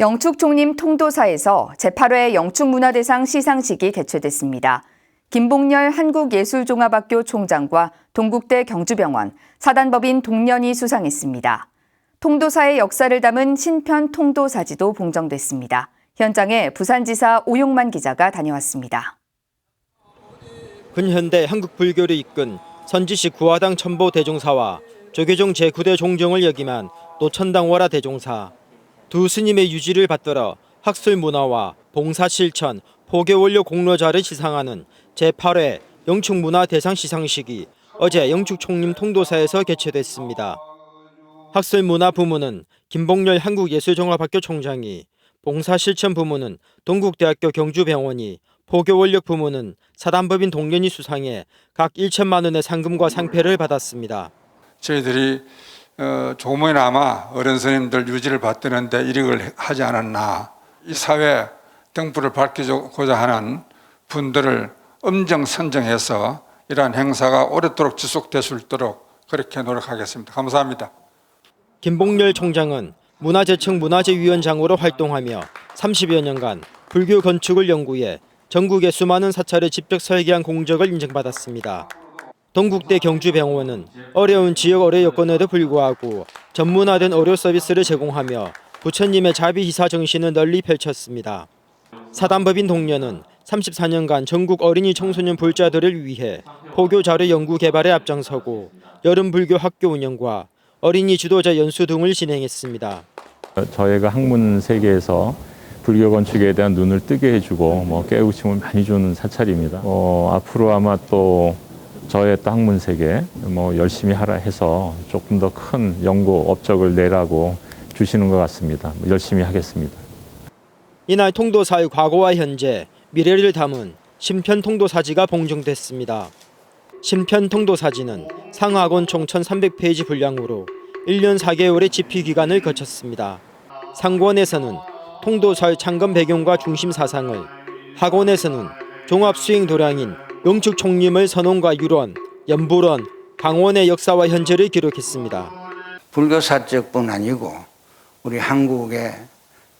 영축총림 통도사에서 제8회 영축문화대상 시상식이 개최됐습니다. 김봉열 한국예술종합학교 총장과 동국대 경주병원, 사단법인 동년이 수상했습니다. 통도사의 역사를 담은 신편 통도사지도 봉정됐습니다. 현장에 부산지사 오용만 기자가 다녀왔습니다. 근현대 한국 불교를 이끈 선지시 구화당 첨보 대종사와 조계종 제9대 종정을 역임한 노천당 월화 대종사 두 스님의 유지를 받들어 학술 문화와 봉사 실천, 포교 원료 공로자를 시상하는 제8회 영축문화 대상 시상식이 어제 영축 총림 통도사에서 개최됐습니다. 학술 문화 부문은 김봉렬 한국예술종합학교 총장이, 봉사 실천 부문은 동국대학교 경주병원이, 포교 원력 부문은 사단법인 동련이 수상해 각 1천만 원의 상금과 상패를 받았습니다. 저희들이 어, 조금이나마 어른 스님들 유지를 받드는데 이력을 하지 않았나 이 사회 등불을 밝히고자 하는 분들을 엄정 선정해서 이러한 행사가 오랫도록 지속될 수 있도록 그렇게 노력하겠습니다. 감사합니다. 김봉렬 총장은 문화재청 문화재위원장으로 활동하며 30여 년간 불교 건축을 연구해 전국의 수많은 사찰을 직접 설계한 공적을 인정받았습니다. 동국대 경주병원은 어려운 지역 의료 여건에도 불구하고 전문화된 의료 서비스를 제공하며 부처님의 자비희사 정신을 널리 펼쳤습니다. 사단법인 동료는 34년간 전국 어린이 청소년 불자들을 위해 포교 자료 연구 개발에 앞장서고 여름 불교 학교 운영과 어린이 지도자 연수 등을 진행했습니다. 저희가 학문 세계에서 불교 건축에 대한 눈을 뜨게 해주고 뭐 깨우침을 많이 주는 사찰입니다. 어, 앞으로 아마 또 저의 또 학문 세계 뭐 열심히 하라 해서 조금 더 큰 연구 업적을 내라고 주시는 것 같습니다. 열심히 하겠습니다. 이날 통도사의 과거와 현재, 미래를 담은 신편 통도사지가 봉정됐습니다. 신편 통도사지는 상하권 총 1,300페이지 분량으로 1년 4개월의 집필 기간을 거쳤습니다. 상권에서는 통도사의 창건 배경과 중심 사상을, 학원에서는 종합 수행 도량인 영축 총림의 선언과 유론, 연불원, 강원의 역사와 현재를 기록했습니다. 불교사적뿐 아니고 우리 한국의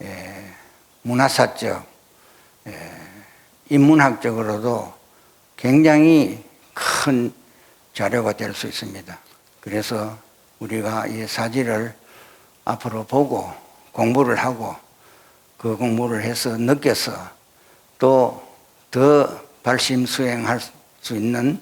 에, 문화사적, 에, 인문학적으로도 굉장히 큰 자료가 될 수 있습니다. 그래서 우리가 이 사지를 앞으로 보고 공부를 하고 그 공부를 해서 느껴서 또더 발심 수행할 수 있는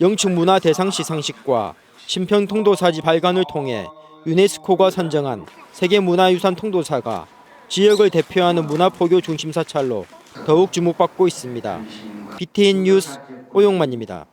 영축 문화 대상 시상식과 신편 통도사지 발간을 통해 유네스코가 선정한 세계 문화유산 통도사가 지역을 대표하는 문화 포교 중심 사찰로 더욱 주목받고 있습니다. BTN 뉴스 오용만입니다.